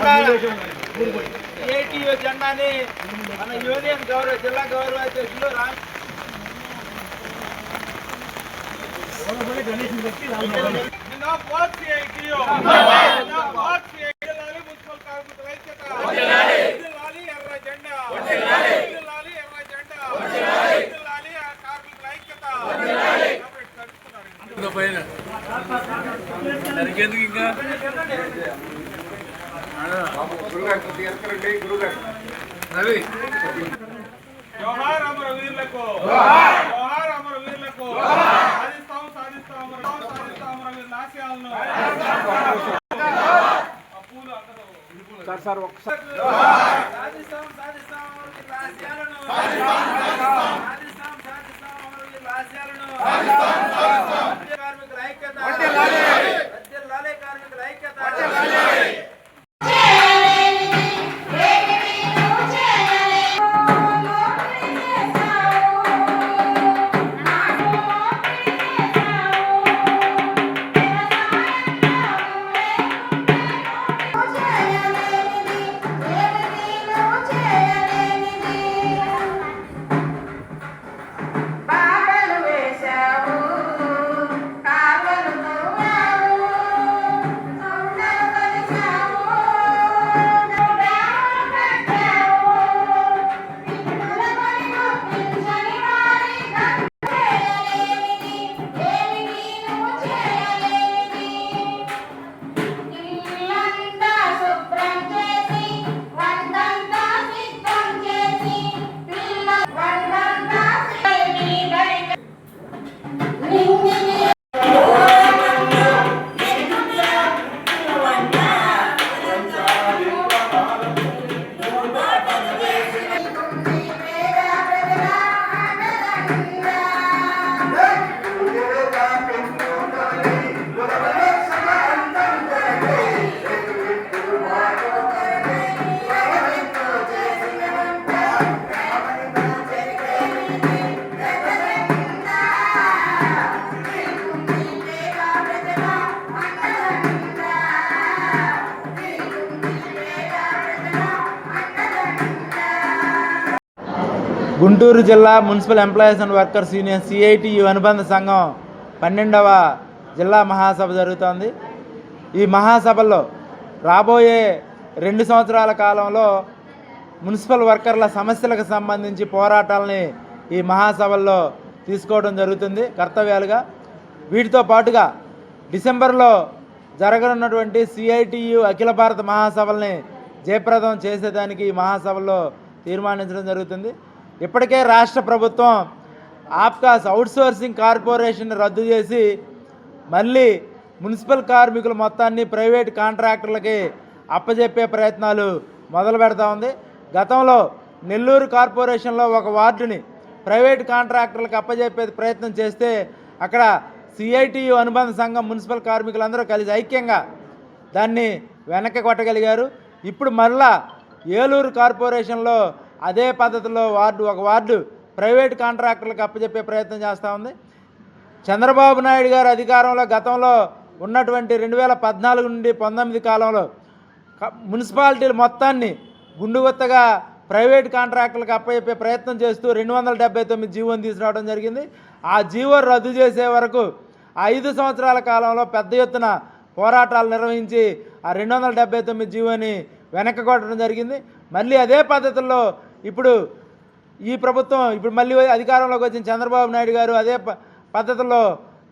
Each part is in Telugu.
జెండా ఏటీఓ జెండాని మన యూనియన్ గౌరవ జిల్లా గౌరవ అధ్యక్షులు రామ్ సార్ సార్ ఒకసారి సాధిస్తాం సాధిస్తాం గుంటూరు జిల్లా municipal employees and workers union CITU అనుబంధ సంఘం పన్నెండవ జిల్లా మహాసభ జరుగుతోంది. ఈ మహాసభలో రాబోయే రెండు సంవత్సరాల కాలంలో మున్సిపల్ వర్కర్ల సమస్యలకు సంబంధించి పోరాటాలని ఈ మహాసభల్లో తీసుకోవడం జరుగుతుంది కర్తవ్యాలుగా. వీటితో పాటుగా డిసెంబర్లో జరగనున్నటువంటి సిఐటియు అఖిల భారత మహాసభల్ని జయప్రదం చేసేదానికి ఈ మహాసభల్లో తీర్మానించడం జరుగుతుంది. ఇప్పటికే రాష్ట్ర ప్రభుత్వం ఆప్కాస్ అవుట్సోర్సింగ్ కార్పొరేషన్ రద్దు చేసి మళ్ళీ మున్సిపల్ కార్మికుల మొత్తాన్ని ప్రైవేట్ కాంట్రాక్టర్లకి అప్పజెప్పే ప్రయత్నాలు మొదలు పెడతా ఉంది. గతంలో నెల్లూరు కార్పొరేషన్లో ఒక వార్డుని ప్రైవేట్ కాంట్రాక్టర్లకు అప్పజెప్పే ప్రయత్నం చేస్తే అక్కడ సిఐటియు అనుబంధ సంఘం మున్సిపల్ కార్మికులందరూ కలిసి ఐక్యంగా దాన్ని వెనక్కి కొట్టగలిగారు. ఇప్పుడు మళ్ళా ఏలూరు కార్పొరేషన్లో అదే పద్ధతిలో వార్డు ఒక వార్డు ప్రైవేట్ కాంట్రాక్టర్లకు అప్పచెప్పే ప్రయత్నం చేస్తూ ఉంది. చంద్రబాబు నాయుడు గారు అధికారంలో గతంలో ఉన్నటువంటి రెండు వేల పద్నాలుగు నుండి పంతొమ్మిది కాలంలో మున్సిపాలిటీలు మొత్తాన్ని గుండుగొత్తగా ప్రైవేట్ కాంట్రాక్టులకు అప్పచెప్పే ప్రయత్నం చేస్తూ రెండు వందల డెబ్బై తొమ్మిది జీవోని తీసుకురావడం జరిగింది. ఆ జీవో రద్దు చేసే వరకు ఆ ఐదు సంవత్సరాల కాలంలో పెద్ద ఎత్తున పోరాటాలు నిర్వహించి ఆ రెండు వందల డెబ్బై తొమ్మిది జీవోని వెనక్కి కొట్టడం జరిగింది. మళ్ళీ అదే పద్ధతుల్లో ఇప్పుడు ఈ ప్రభుత్వం ఇప్పుడు మళ్ళీ అధికారంలోకి వచ్చిన చంద్రబాబు నాయుడు గారు అదే పద్ధతిలో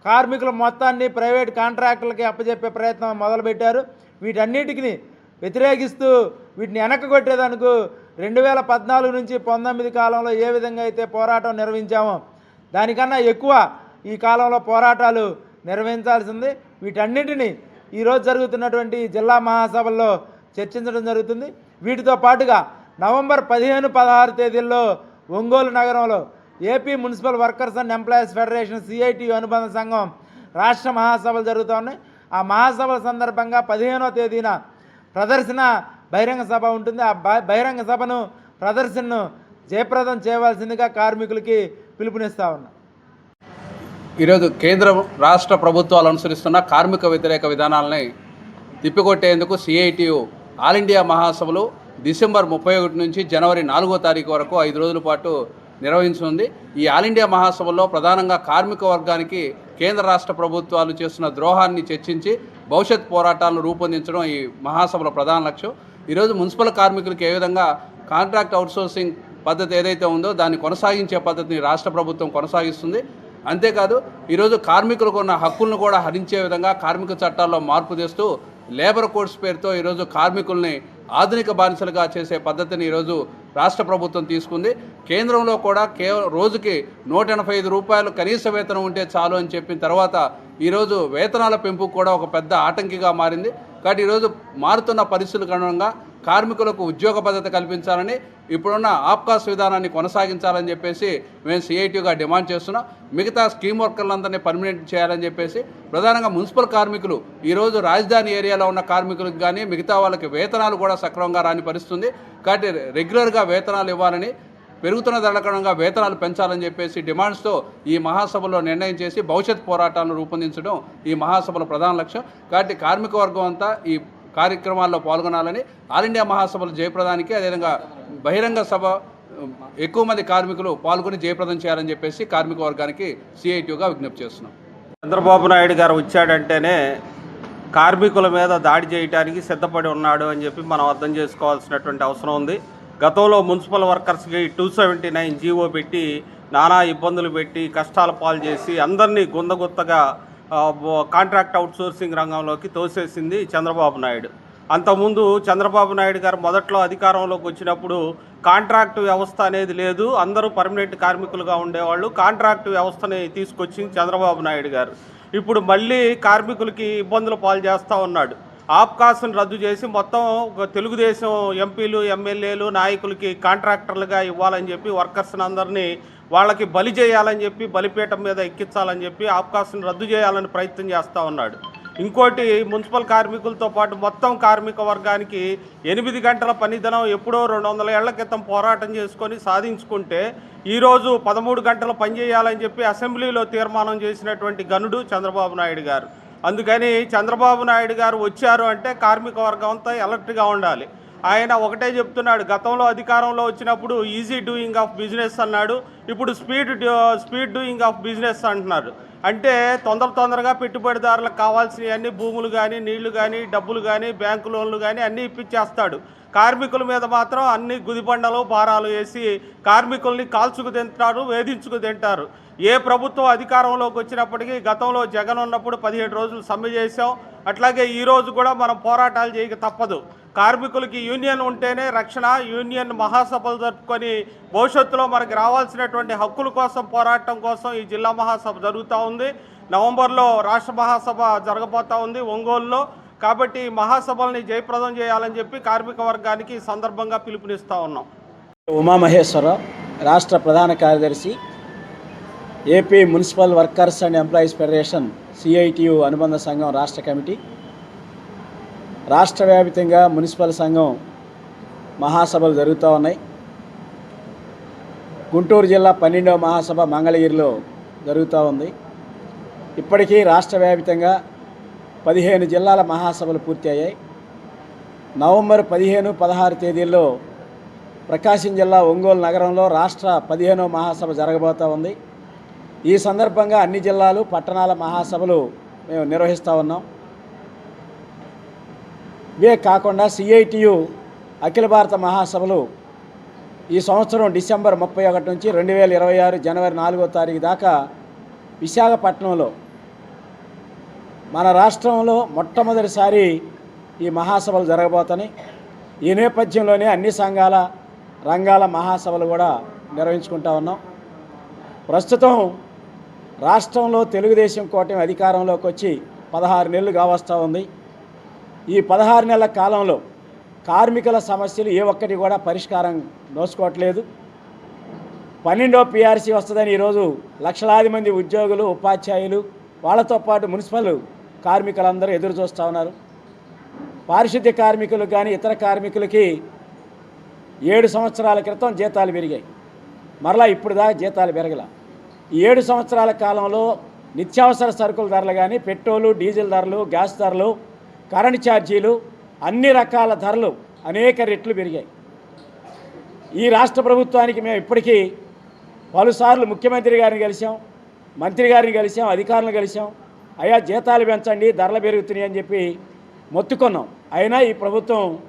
కార్మికుల మొత్తాన్ని ప్రైవేట్ కాంట్రాక్టులకి అప్పచెప్పే ప్రయత్నం మొదలుపెట్టారు. వీటన్నిటిని వ్యతిరేకిస్తూ వీటిని వెనక్కి కొట్టేదానికి రెండు వేల పద్నాలుగు నుంచి పంతొమ్మిది కాలంలో ఏ విధంగా అయితే పోరాటం నిర్వహించామో దానికన్నా ఎక్కువ ఈ కాలంలో పోరాటాలు నిర్వహించాల్సింది. వీటన్నిటిని ఈరోజు జరుగుతున్నటువంటి జిల్లా మహాసభల్లో చర్చించడం జరుగుతుంది. వీటితో పాటుగా నవంబర్ పదిహేను పదహారు తేదీల్లో ఒంగోలు నగరంలో AP municipal workers and employees federation CITU అనుబంధ సంఘం రాష్ట్ర మహాసభలు జరుగుతూ ఉన్నాయి. ఆ మహాసభల సందర్భంగా పదిహేనో తేదీన ప్రదర్శన బహిరంగ సభ ఉంటుంది. ఆ బహిరంగ సభను ప్రదర్శనను జయప్రదం చేయవలసిందిగా కార్మికులకి పిలుపునిస్తా ఉన్నా. ఈరోజు కేంద్ర రాష్ట్ర ప్రభుత్వాలు అనుసరిస్తున్న కార్మిక వ్యతిరేక విధానాలని తిప్పికొట్టేందుకు సిఐటియు ఆల్ ఇండియా మహాసభలు డిసెంబర్ ముప్పై ఒకటి నుంచి జనవరి నాలుగో తారీఖు వరకు ఐదు రోజుల పాటు నిర్వహించనుంది. ఈ ఆల్ ఇండియా మహాసభలో ప్రధానంగా కార్మిక వర్గానికి కేంద్ర రాష్ట్ర ప్రభుత్వాలు చేస్తున్న ద్రోహాన్ని చర్చించి భవిష్యత్ పోరాటాలను రూపొందించడం ఈ మహాసభల ప్రధాన లక్ష్యం. ఈరోజు మున్సిపల్ కార్మికులకు ఏ విధంగా కాంట్రాక్ట్ అవుట్సోర్సింగ్ పద్ధతి ఏదైతే ఉందో దాన్ని కొనసాగించే పద్ధతిని రాష్ట్ర ప్రభుత్వం కొనసాగిస్తుంది. అంతేకాదు ఈరోజు కార్మికులకు ఉన్న హక్కులను కూడా హరించే విధంగా కార్మిక చట్టాల్లో మార్పు తెస్తూ లేబర్ కోడ్స్ పేరుతో ఈరోజు కార్మికుల్ని ఆధునిక బానిసలుగా చేసే పద్ధతిని ఈరోజు రాష్ట్ర ప్రభుత్వం తీసుకుంది. కేంద్రంలో కూడా కేవలం రోజుకి నూట ఎనభై ఐదు రూపాయలు కనీస వేతనం ఉంటే చాలు అని చెప్పిన తర్వాత ఈరోజు వేతనాల పెంపు కూడా ఒక పెద్ద ఆటంకిగా మారింది. కాబట్టి ఈరోజు మారుతున్న పరిస్థితులకు అనుగుణంగా కార్మికులకు ఉద్యోగ భద్రత కల్పించాలని ఇప్పుడున్న ఆప్కాస్ విధానాన్ని కొనసాగించాలని చెప్పేసి మేము సిఐటిగా డిమాండ్ చేస్తున్నాం. మిగతా స్కీమ్ వర్కర్లందరినీ పర్మినెంట్ చేయాలని చెప్పేసి ప్రధానంగా మున్సిపల్ కార్మికులు ఈరోజు రాజధాని ఏరియాలో ఉన్న కార్మికులకు కానీ మిగతా వాళ్ళకి వేతనాలు కూడా సక్రమంగా రాని పరిస్థితుంది. కాబట్టి రెగ్యులర్గా వేతనాలు ఇవ్వాలని పెరుగుతున్న ధరలకరంగా వేతనాలు పెంచాలని చెప్పేసి డిమాండ్స్తో ఈ మహాసభలో నిర్ణయం చేసి భవిష్యత్ పోరాటాలను రూపొందించడం ఈ మహాసభల ప్రధాన లక్ష్యం. కాబట్టి కార్మిక వర్గం అంతా ఈ కార్యక్రమాల్లో పాల్గొనాలని ఆల్ ఇండియా మహాసభలు జయప్రదానికి అదేవిధంగా బహిరంగ సభ ఎక్కువ మంది కార్మికులు పాల్గొని జయప్రదం చేయాలని చెప్పేసి కార్మిక వర్గానికి సిఐటిగా విజ్ఞప్తి చేస్తున్నాం. చంద్రబాబు నాయుడు గారు వచ్చాడంటేనే కార్మికుల మీద దాడి చేయడానికి సిద్ధపడి ఉన్నాడు అని చెప్పి మనం అర్థం చేసుకోవాల్సినటువంటి అవసరం ఉంది. గతంలో మున్సిపల్ వర్కర్స్కి టూ సెవెంటీ నైన్ జీవో పెట్టి నానా ఇబ్బందులు పెట్టి కష్టాల పాలు చేసి అందరినీ గుందగుత్తగా కాంట్రాక్ట్ అవుట్సోర్సింగ్ రంగంలోకి తోసేసింది చంద్రబాబు నాయుడు. అంతకుముందు చంద్రబాబు నాయుడు గారు మొదట్లో అధికారంలోకి వచ్చినప్పుడు కాంట్రాక్ట్ వ్యవస్థ అనేది లేదు అందరూ పర్మనెంట్ కార్మికులుగా ఉండేవాళ్ళు కాంట్రాక్ట్ వ్యవస్థని తీసుకొచ్చింది చంద్రబాబు నాయుడు గారు. ఇప్పుడు మళ్ళీ కార్మికులకి ఇబ్బందులు పాలు చేస్తూ ఉన్నాడు. ఆప్కాస్ను రద్దు చేసి మొత్తం ఒక తెలుగుదేశం ఎంపీలు ఎమ్మెల్యేలు నాయకులకి కాంట్రాక్టర్లుగా ఇవ్వాలని చెప్పి వర్కర్స్ని అందరినీ వాళ్ళకి బలి చేయాలని చెప్పి బలిపీఠం మీద ఎక్కించాలని చెప్పి ఆప్కాస్ను రద్దు చేయాలని ప్రయత్నం చేస్తూ ఉన్నాడు. ఇంకోటి మున్సిపల్ కార్మికులతో పాటు మొత్తం కార్మిక వర్గానికి ఎనిమిది గంటల పనిదినం ఎప్పుడో రెండు వందల ఏళ్ళ క్రితం పోరాటం చేసుకొని సాధించుకుంటే ఈరోజు పదమూడు గంటలు పనిచేయాలని చెప్పి అసెంబ్లీలో తీర్మానం చేసినటువంటి గనుడు చంద్రబాబు నాయుడు గారు. అందుకని చంద్రబాబు నాయుడు గారు వచ్చారు అంటే కార్మిక వర్గం అంతా ఎలర్ట్గా ఉండాలి. ఆయన ఒకటే చెప్తున్నాడు గతంలో అధికారంలో వచ్చినప్పుడు ఈజీ డూయింగ్ ఆఫ్ బిజినెస్ అన్నాడు ఇప్పుడు speed speed doing of business అంటున్నారు. అంటే తొందర తొందరగా పెట్టుబడిదారులకు కావాల్సినవన్నీ భూములు కానీ నీళ్ళు కానీ డబ్బులు కానీ బ్యాంకు లోన్లు కానీ అన్నీ ఇప్పించేస్తాడు కార్మికుల మీద మాత్రం అన్ని గుదిబండలు భారాలు వేసి కార్మికుల్ని కాల్చుకు తింటారు వేధించుకు తింటారు. ఏ ప్రభుత్వం అధికారంలోకి వచ్చినప్పటికీ గతంలో జగన్ ఉన్నప్పుడు పదిహేడు రోజులు సమ్మె చేశాం. అట్లాగే ఈరోజు కూడా మనం పోరాటాలు చేయక తప్పదు. కార్మికులకి యూనియన్ ఉంటేనే రక్షణ యూనియన్ మహాసభలు జరుపుకొని భవిష్యత్తులో మనకి రావాల్సినటువంటి హక్కుల కోసం పోరాటం కోసం ఈ జిల్లా మహాసభ జరుగుతూ ఉంది. నవంబర్లో రాష్ట్ర మహాసభ జరగబోతూ ఉంది ఒంగోలులో. కాబట్టి మహాసభల్ని జయప్రదం చేయాలని చెప్పి కార్మిక వర్గానికి సందర్భంగా పిలుపునిస్తూ ఉన్నాం. ఉమామహేశ్వరరావు రాష్ట్ర ప్రధాన కార్యదర్శి AP municipal workers and employees federation CITU అనుబంధ సంఘం రాష్ట్ర కమిటీ రాష్ట్ర వ్యాపితంగా మున్సిపల్ సంఘం మహాసభలు జరుగుతూ ఉన్నాయి. గుంటూరు జిల్లా పన్నెండవ మహాసభ మంగళగిరిలో జరుగుతూ ఉంది. ఇప్పటికీ రాష్ట్ర వ్యాపితంగా పదిహేను జిల్లాల మహాసభలు పూర్తయ్యాయి. నవంబర్ పదిహేను పదహారు తేదీల్లో ప్రకాశం జిల్లా ఒంగోలు నగరంలో రాష్ట్ర పదిహేనవ మహాసభ జరగబోతూ ఉంది. ఈ సందర్భంగా అన్ని జిల్లాలు పట్టణాల మహాసభలు మేము నిర్వహిస్తూ ఉన్నాం. ఇవే కాకుండా సిఐటియు అఖిల భారత మహాసభలు ఈ సంవత్సరం డిసెంబర్ ముప్పై ఒకటి నుంచి రెండు వేల ఇరవై ఆరు జనవరి నాలుగో తారీఖు దాకా విశాఖపట్నంలో మన రాష్ట్రంలో మొట్టమొదటిసారి ఈ మహాసభలు జరగబోతున్నాయి. ఈ నేపథ్యంలోనే అన్ని సంఘాల రంగాల మహాసభలు కూడా నిర్వహించుకుంటా ఉన్నాం. ప్రస్తుతం రాష్ట్రంలో తెలుగుదేశం కూటమి అధికారంలోకి వచ్చి పదహారు నెలలు కావస్తూ ఉంది. ఈ పదహారు నెలల కాలంలో కార్మికుల సమస్యలు ఏ ఒక్కటి కూడా పరిష్కారం నోచుకోవట్లేదు. పన్నెండో పీఆర్సీ వస్తుందని ఈరోజు లక్షలాది మంది ఉద్యోగులు ఉపాధ్యాయులు వాళ్ళతో పాటు మున్సిపల్ కార్మికులందరూ ఎదురు చూస్తూ ఉన్నారు. పారిశుద్ధ్య కార్మికులు కానీ ఇతర కార్మికులకి ఏడు సంవత్సరాల క్రితం జీతాలు పెరిగాయి. మరలా ఇప్పుడు దాకా జీతాలు పెరగల. ఈ ఏడు సంవత్సరాల కాలంలో నిత్యావసర సరుకుల ధరలు కానీ పెట్రోలు డీజిల్ ధరలు గ్యాస్ ధరలు కరెంట్ ఛార్జీలు అన్ని రకాల ధరలు అనేక రెట్లు పెరిగాయి. ఈ రాష్ట్ర ప్రభుత్వానికి మేము ఇప్పటికీ పలుసార్లు ముఖ్యమంత్రి గారిని కలిసాం మంత్రి గారిని కలిసాం అధికారులను కలిసాం అయ్యా జీతాలు పెంచండి ధరలు పెరుగుతున్నాయి అని చెప్పి మొత్తుకున్నాం. అయినా ఈ ప్రభుత్వం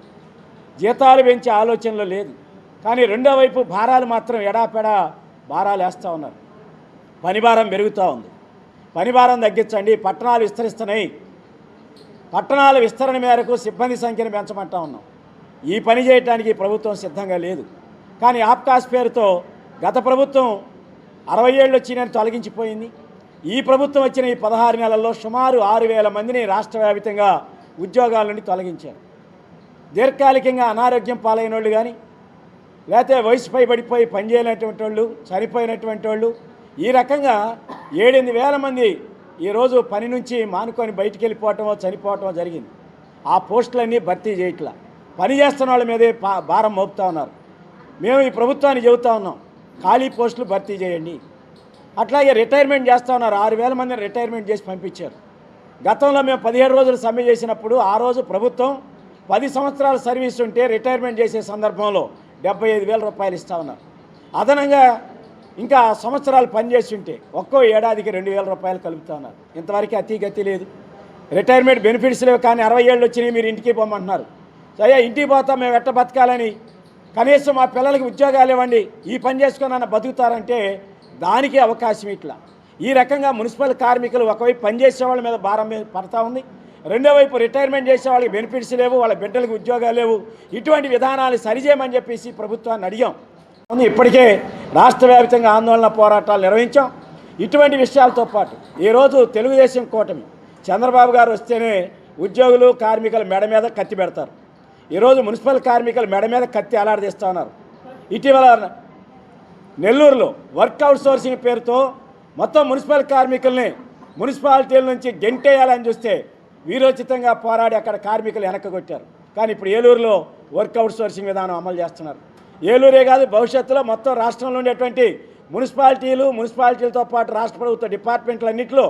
జీతాలు పెంచే ఆలోచనలో లేదు. కానీ రెండో వైపు భారాలు మాత్రం ఎడాపెడా భారాలు వేస్తూ ఉన్నారు. పనిభారం పెరుగుతూ ఉంది. పనిభారం తగ్గించండి పట్టణాలు విస్తరిస్తున్నాయి. పట్టణాల విస్తరణ మేరకు సిబ్బంది సంఖ్యను పెంచమంటా ఉన్నాం. ఈ పని చేయడానికి ప్రభుత్వం సిద్ధంగా లేదు. కానీ ఆప్కాస్ పేరుతో గత ప్రభుత్వం అరవై ఏళ్ళు వచ్చినని తొలగించిపోయింది. ఈ ప్రభుత్వం వచ్చిన ఈ పదహారు నెలల్లో సుమారు ఆరు వేల మందిని రాష్ట్ర వ్యాప్తంగా ఉద్యోగాల నుండి తొలగించారు. దీర్ఘకాలికంగా అనారోగ్యం పాలైన వాళ్ళు కానీ లేకపోతే వయసుపై పడిపోయి పనిచేయనటువంటి వాళ్ళు చనిపోయినటువంటి వాళ్ళు ఈ రకంగా ఏడెనిమిది వేల మంది ఈరోజు పని నుంచి మానుకొని బయటికి వెళ్ళిపోవటమో చనిపోవటమో జరిగింది. ఆ పోస్టులన్నీ భర్తీ చేయట్లా. పని చేస్తున్న వాళ్ళ మీదే భారం మోపుతా ఉన్నారు. మేము ఈ ప్రభుత్వాన్ని చెబుతా ఉన్నాం. ఖాళీ పోస్టులు భర్తీ చేయండి. అట్లాగే రిటైర్మెంట్ చేస్తూ ఉన్నారు. ఆరు వేల మందిని రిటైర్మెంట్ చేసి పంపించారు. గతంలో మేము పదిహేడు రోజులు సమ్మె చేసినప్పుడు ఆ రోజు ప్రభుత్వం పది సంవత్సరాల సర్వీస్ ఉంటే రిటైర్మెంట్ చేసే సందర్భంలో డెబ్బై ఐదు వేల రూపాయలు ఇస్తా ఉన్నారు. అదనంగా ఇంకా సంవత్సరాలు పనిచేసి ఉంటే ఒక్కో ఏడాదికి రెండు వేల రూపాయలు కలుపుతా ఉన్నారు. ఇంతవరకు అతి గతి లేదు. రిటైర్మెంట్ బెనిఫిట్స్ లేవు కానీ అరవై ఏళ్ళు వచ్చినాయి మీరు ఇంటికి పోమంటున్నారు. అయ్యా ఇంటికి పోతాం మేము ఎట్ట బతకాలని? కనీసం మా పిల్లలకి ఉద్యోగాలు ఇవ్వండి. ఈ పని చేసుకొని అన్న బతుకుతారంటే దానికి అవకాశం ఇట్లా. ఈ రకంగా మున్సిపల్ కార్మికులు ఒకవైపు పనిచేసే వాళ్ళ మీద భారం మీద పడతా ఉంది. రెండో వైపు రిటైర్మెంట్ చేసే వాళ్ళకి బెనిఫిట్స్ లేవు వాళ్ళ బిడ్డలకు ఉద్యోగాలు లేవు. ఇటువంటి విధానాలు సరిచేయమని చెప్పేసి ప్రభుత్వాన్ని అడిగాం. ఉంది ఇప్పటికే రాష్ట్ర వ్యాప్తంగా ఆందోళన పోరాటాలు నిర్వహించాం. ఇటువంటి విషయాలతో పాటు ఈరోజు తెలుగుదేశం కూటమి చంద్రబాబు గారు వస్తేనే ఉద్యోగులు కార్మికుల మెడ మీద కత్తి పెడతారు. ఈరోజు మున్సిపల్ కార్మికుల మెడ మీద కత్తి అలాడదీస్తూ ఉన్నారు. ఇటీవల నెల్లూరులో వర్క్ అవుట్ సోర్సింగ్ పేరుతో మొత్తం మున్సిపల్ కార్మికుల్ని మున్సిపాలిటీల నుంచి గెంటేయాలని చూస్తే వీరోచితంగా పోరాడి అక్కడ కార్మికులు వెనక్కి కొట్టారు కానీ ఇప్పుడు ఏలూరులో వర్క్ అవుట్ సోర్సింగ్ విధానం అమలు చేస్తున్నారు. ఏలూరే కాదు భవిష్యత్తులో మొత్తం రాష్ట్రంలో ఉండేటువంటి మున్సిపాలిటీలు మున్సిపాలిటీలతో పాటు రాష్ట్ర ప్రభుత్వ డిపార్ట్మెంట్లన్నింటిలో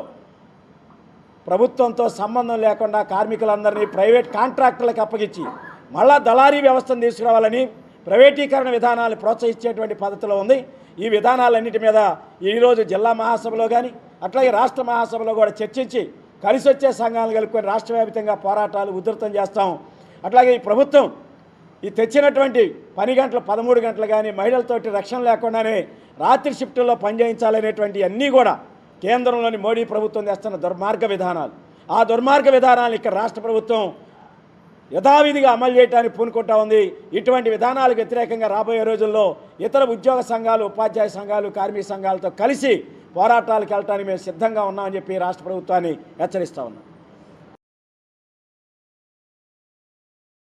ప్రభుత్వంతో సంబంధం లేకుండా కార్మికులందరినీ ప్రైవేట్ కాంట్రాక్టర్లకు అప్పగించి మళ్ళా దళారీ వ్యవస్థను తీసుకురావాలని ప్రైవేటీకరణ విధానాలు ప్రోత్సహించేటువంటి పద్ధతిలో ఉంది. ఈ విధానాలన్నిటి మీద ఈరోజు జిల్లా మహాసభలో కానీ అట్లాగే రాష్ట్ర మహాసభలో కూడా చర్చించి కలిసి వచ్చే సంఘాలను కలుపుకొని రాష్ట్ర వ్యాప్తంగా పోరాటాలు ఉధృతం చేస్తాం. అట్లాగే ఈ ప్రభుత్వం ఈ తెచ్చినటువంటి పని గంటలు పదమూడు గంటలు కానీ మహిళలతోటి రక్షణ లేకుండానే రాత్రి షిఫ్టుల్లో పనిచేయించాలనేటువంటి అన్నీ కూడా కేంద్రంలోని మోడీ ప్రభుత్వం తెస్తున్న దుర్మార్గ విధానాలు. ఆ దుర్మార్గ విధానాలు ఇక్కడ రాష్ట్ర ప్రభుత్వం యథావిధిగా అమలు చేయడానికి పూనుకుంటా ఉంది. ఇటువంటి విధానాలకు వ్యతిరేకంగా రాబోయే రోజుల్లో ఇతర ఉద్యోగ సంఘాలు ఉపాధ్యాయ సంఘాలు కార్మిక సంఘాలతో కలిసి పోరాటాలకు వెళ్ళటానికి మేము సిద్ధంగా ఉన్నామని చెప్పి రాష్ట్ర ప్రభుత్వాన్ని హెచ్చరిస్తా ఉన్నాం.